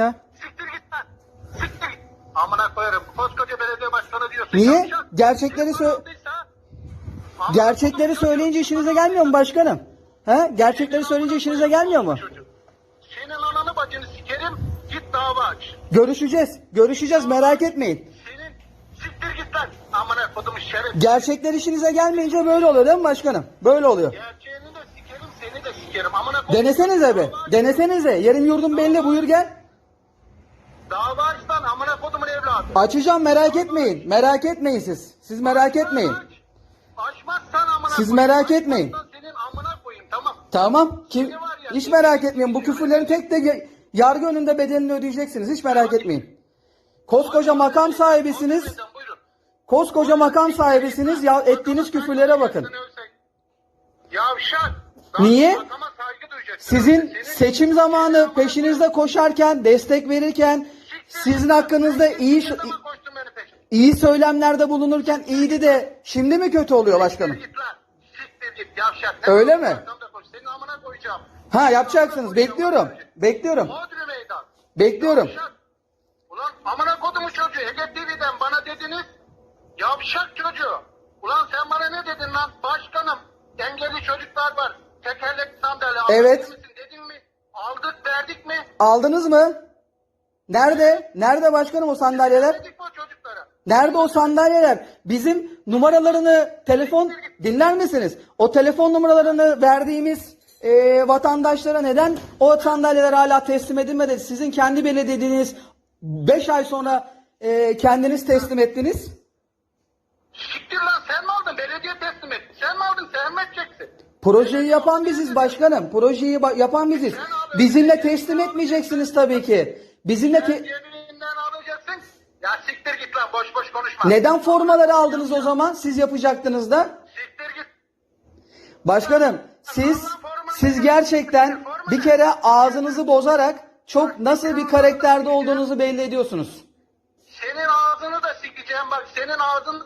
ya? Siktir git lan. Siktir. Amına koyarım. Koskoca belediye başkanı diyorsun. Niye? Yavşak. Gerçekleri sö- Yapıldıysa- Amına Gerçekleri söyleyince işinize gelmiyor mu başkanım? He? Gerçekleri söyleyince işinize gelmiyor mu? Senin ananı bacını sikerim. Git dava aç. Görüşeceğiz. Görüşeceğiz merak etmeyin. Senin siktir git lan. Amına kodumu şerif. Gerçekler işinize gelmeyince böyle oluyor değil mi başkanım? Böyle oluyor. Gerçeğini de sikerim seni de sikerim. Amına koydum. Denesenize be. Denesenize. Yerim yurdum belli buyur gel. Dava aç lan amına kodumun evladı. Açacağım merak etmeyin. Merak etmeyin siz. Siz merak etmeyin. Aç. Açmazsan amına Siz koyayım. merak etmeyin. Açmazsan Senin amına koyayım tamam. Tamam. Kim, hiç merak etmeyin. Bu küfürlerin tek de yargı önünde bedelini ödeyeceksiniz. Hiç merak etmeyin. Koskoca makam sahibisiniz. Buyurun. Koskoca makam sahibisiniz. Ya ettiğiniz küfürlere bakın. Yavşak. Niye? Makama saygı duyacaksın. Sizin Senin- seçim zamanı peşinizde koşarken, destek verirken, sizin hakkınızda iyi iyi söylemlerde bulunurken iyiydi de şimdi mi kötü oluyor başkanım? Öyle mi? Ha yapacaksınız. Bekliyorum. Bekliyorum. Bekliyorum. Ulan amına kodumu çocuğu. Ege TV'den bana dediniz. Yavşak çocuğu. Ulan sen bana ne dedin lan? Başkanım. Engelli çocuklar var. Tekerlekli sandalye. Evet. Dedin mi? Aldık verdik mi? Aldınız mı? Nerede? Nerede başkanım o sandalyeler? Nerede o sandalyeler? Bizim numaralarını telefon dinler misiniz? O telefon numaralarını verdiğimiz e, vatandaşlara neden o sandalyeler hala teslim edilmedi? Sizin kendi belediyeniz 5 ay sonra e, kendiniz teslim ettiniz. Siktir lan sen mi aldın? Belediye teslim etti. Sen mi aldın? Sen mi edeceksin? Projeyi yapan biziz başkanım. Projeyi yapan biziz. Bizimle teslim etmeyeceksiniz tabii ki. Bizimle Sen te- cebinden alacaksın. Ya siktir git lan boş boş konuşma. neden formaları aldınız o zaman? Siz yapacaktınız da. Siktir git. Başkanım siz siz gerçekten bir kere ağzınızı bozarak çok nasıl bir karakterde olduğunuzu belli ediyorsunuz. Senin ağzını da sikeceğim bak. Senin ağzını